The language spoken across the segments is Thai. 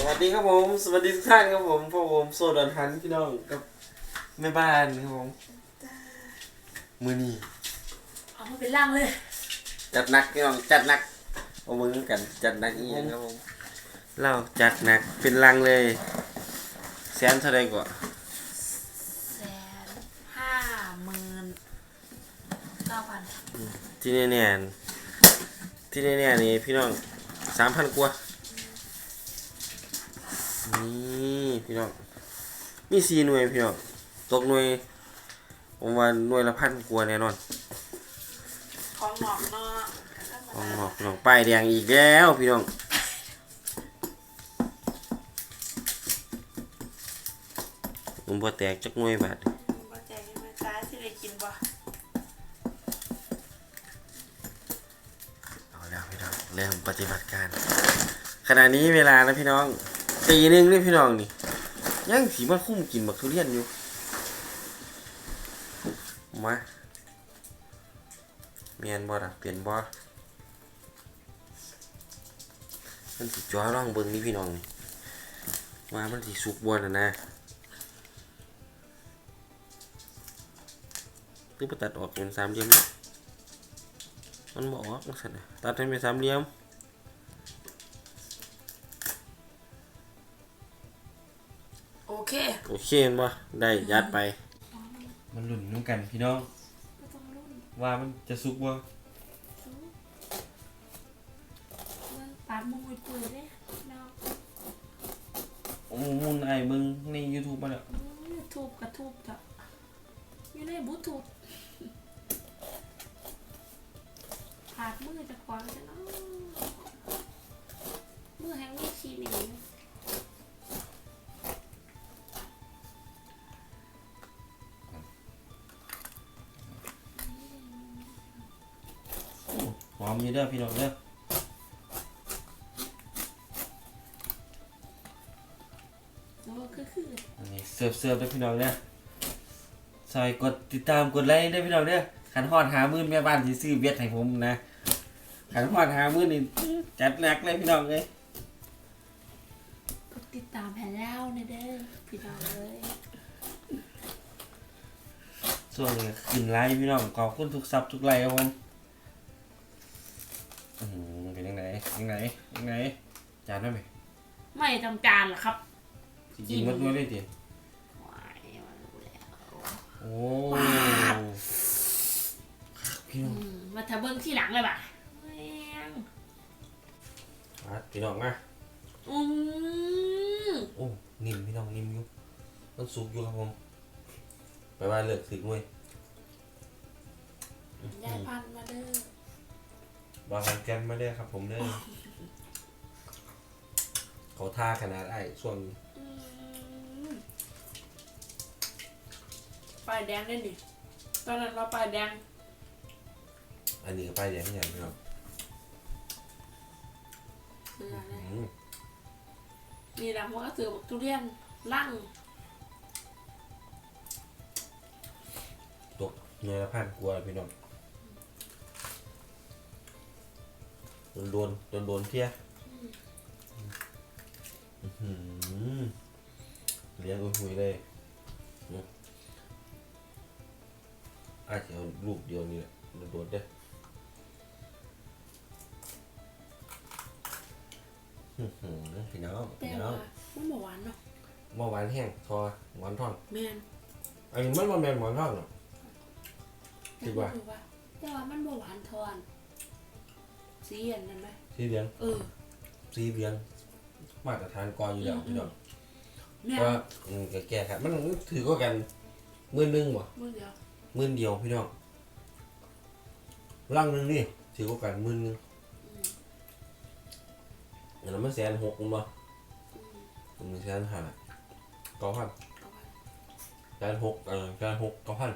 สวัสดีครับผม สวัสดีทุกท่านครับผมพ่อผมโซดอนทันพี่น้องกับแม่บ้านครับผมมือนี้เอามาเป็นร่างเลยจัดหนักพี่น้องจัดหนักเอามือกันจัดหนักอีกอย่างครับผมเราจัดหนักเป็นลังเลยแสนเท่าไรกว่าแสนห้าหมื่นเก้าพันที่แน่ๆที่แน่ๆนี่พี่น้องสามพันกว่า นี่พี่น้อง มีสี่หน่วยพี่น้อง ตกหน่วยผมว่าหน่วยละพันกว่าแน่นอน ของหนอกเนาะของหอกพี่น้องป้ายแดงอีกแล้วพี่น้องผมบ่แตกจักหน่วยบาทมาแจกยังไม่ตายที่ได้กินบ่เอาแล้วพี่น้องเริ่มปฏิบัติการขณะนี้เวลานะพี่น้อง ตีหนึ่งนี่พี่น้องนี่ยังสีมันคุ้มกินบักทุเรียนอยู่มาเมียนบ่ล่ะเปลี่ยนบ่มันสิจ้อร่องเบิ่งนี่พี่น้องนี่ว่ามันสิสุกบ่น่ะนะคือไปตัดออกเป็นสามเหลี่ยมมันบอกว่าสันน่ะตัดให้เป็นสามเหลี่ยม เค โอเคเห็นบ่ได้ยัดไป มันหลุ่นน้ำกันพี่น้อง ก็ต้องรุ่นว่ามันจะสุกบ่ซูเมื่อปาดมุ้งปุยๆเลยเนาะโอ้มุนไอ้มึงใน YouTube มาแล้วอื้อทูบกระทูบจ้ะอยู่ในบลูทูธผาดมือจะควางจะเนาะ อมอยู่เด้อพี่น้องเด้อโอ้คือคืออันนี้เสิร์ฟเสิร์ฟเด้อพี่น้องเด้อซอยกดติดตามกดไลค์เด้อพี่น้องเด้อขันฮอดหามื่นแม่บ้านสิซื้อเวียดให้ผมนะขันฮอดหามื่นนี่จัดหนักเลยพี่น้องเอ้ยกดติดตามแผ่นแล้วนะเด้อพี่น้องเลยส่วนนี้ขึ้นไลค์พี่น้องขอบคุณทุกซับทุกไลค์ครับผม อืมเป็นยังไงยังไงยังไงจานได้ไหมไม่จำจานเหรอครับจริงๆมันด้วยเลยดิว้ายมันรู้แล้วโอ้พี่อืน้องมมาทะเบิ้งที่หลังเลยป่ะแม่งมาพี่น้องมาอืมโอ้นิ่มพี่น้องนิ่มอยู่มันสุกอยู่ครับผมไปว่าเลิกถึกมวยยายพันธุ์มาเด้อ บางวันแกนมาเด้อครับผมเด้อเขาท่าขนาดไอ้ช่วงนี้อืมปลายแดงได้ดิตอนนั้นเราปลายแดง อันนี้ก็ไปแดงอย่างพี่น้องคืออะไรอืมนี่แหละมันก็สือบอกทุเรียนลั่งตกเนื้อละพันกลัวพี่น้อง นโดนโดนโดนเที่ยอื้อหือเลี้ยงอุ้ยหุยเลยอืมอาจจะเอาลูกเดียวนี่แหละโดนโดนเด้ออื้อหือพี่น้องแต่พี่น้อว่างมันหวานเนาะเมื่อวานแห้งทอหมอนทองแมนอันนี้มันมันเป็นหมอนทองเหรอคิดว่าแต่ว่าแต่ว่ามันหวานทอน สีอันนั้นไหมสีเหลืองเออสีเหลือง มาตรฐานกออยู่แล้วอืมพี่น้องแม่เพราะว่าอืมแก่ๆครับมันถือก็กันหมื่นหนึ่งบ่มือเดียวหมื่นเดียวพี่น้องร่างหนึ่งนี่ถือก็กันหมื่นหนึ่งอืมอันนั้นมันแสนหกมั้งบ่อืมอันนี้แสนห้าเก้าพันเอาไปแสนหกเออแสนหกเก้าพัน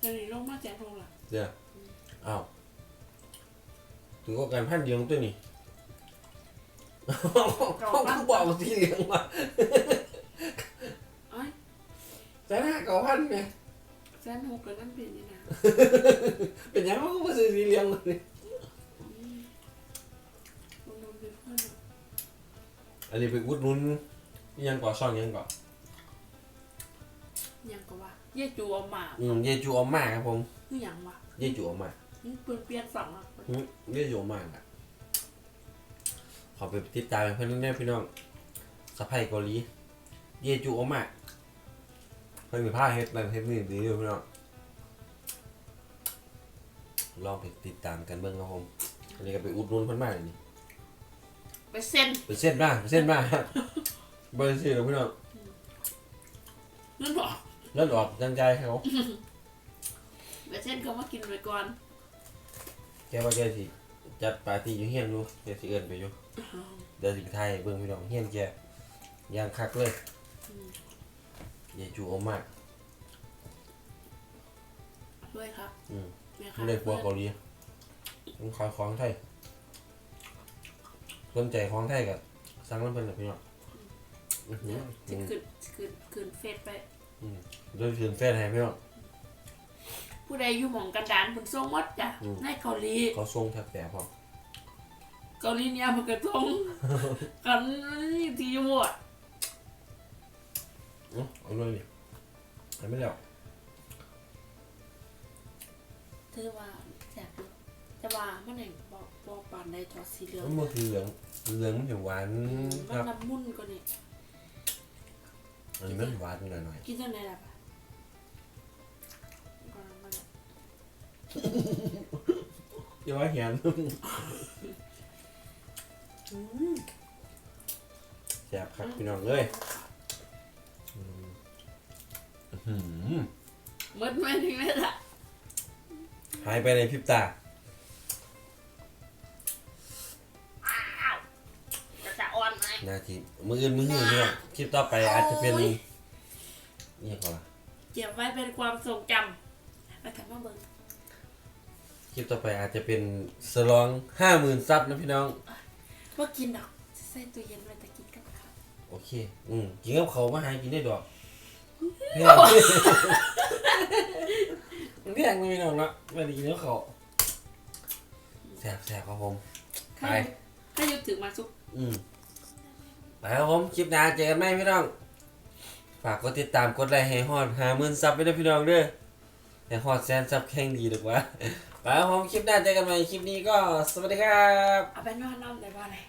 เดี๋ยวนี้ลงมาแจกโลละเดี๋ยวอ้าว ถือก็กันพันเดียวตัวนี้เขาคือบอกว่าสีเหลืองว่ะเอ้ยแสนห้าเก้าพันไงแสนหกเลยนั่นเป็นนี่นะเป็นหยังเขาก็มาซื้อสีเหลืองเลยอืมลงมาเป็นเพื่อนเนาะอันนี้ไปอุดหนุนอิหยังก่อช่องอิหยังก่อยังก็ว่าเย่จูเอาหมาอืมเยจูออมมาครับผมคือหยังวะเยจูออมมามัน เปลี่ยนเปลี่ยนฝั่งอะอืมเยจูออมมาอะ ขอไปติดตามเพื่อนแน่พี่น้องสะพายเกาหลีเยจูออมมาเพิ่นมีผ้าเฮ็ดนั่นเฮ็ดนี่ดีอยู่พี่น้องลองไปติดตามกันเบิ่งครับผมอันนี้ก็ไปอุดหนุนเพิ่นมาเลยนี่ไปเส้นเป็นเส้นมาเป็นเส้นมาเบอร์สี่แล้วพี่น้องนั่นบอกเลือดออกจังใจเขา ไปเส้นก็มากินไปก่อน แกว่าแกสิจัดปาร์ตี้อยู่เฮียนอยู่แกสิเอิ้นไปอยู่เดี๋ยวสิไปไทยเบิ่งพี่น้องเฮียนแกย่างคักเลยยายจูอมมาก ด้วยครับอืมแม่คไม่ได้กลัวเกาหลีผมขายของไทยสนใจของไทยกับสั่งน้ำเพิ่นน่ะพี่น้องอื้อหือจะขึ้นขึ้นขึ้นเฟซไปโดยถึงแฟนให้พี่น้อง ผู้ใดอยู่หมองกันดานคุณทรงวัดจ้ะอืม ในเกาหลี เขาส่งแทบแต่พอเกาหลีเนี่ยมันก็ทรงกันที่อยู่อะอื้อเอาเลยนี่ให้ไม่แล้วเธอว่าแสบอยู่แต่ว่ามันเองบอกบอกปานในทอดสีเหลืองมันบ่คือเหลืองเหลืองมันจะหวานอืมคมันรับน้ำมุ่นกว่านี่อันนี้มันหวานหน่อยกินจังไดล่ะปะ อย่าว่าเหียนอืมแซ่บครับพี่น้องเลยอื้อหือหมดแม่ถึงเลยล่ะหายไปในพริบตาอ้าวจะจะอ่อนไหม นาทีมืออื่นมือหื่นเนี่ยคลิปต่อไปอาจจะเป็นโอ้ย นี่ก่อนละเก็บไว้เป็นความทรงจำไปกลับมาเบิ่ง คลิปต่อไปอาจจะเป็นสลองห้าหมื่นซับนะพี่น้อง ว่ากินดอกจะใส่ตู้เย็นไว้แต่กินกับข้าวโอเค อืมกินกับเขาวมาหากินได้ดอกแพงมันแพงเลยพี่น้องเนาะไม่ได้กินกับเขาวแซ่บแซ่บครับผมถ้าไป ถ้ายุดถึงมาซุปอืมไปครับผม คลิปหน้าเจอกันไหมพี่น้อง ฝากกดติดตามกดไลค์ให้ฮอดหาหมื่นซับไปด้วยพี่น้องเด้อให้ฮอดแสนซับแข่งดีดีกว่า ไปครับผมคลิปหน้าเจอกันใหม่คลิปนี้ก็สวัสดีครับ เอาไปนอนนอนได้บ่เลย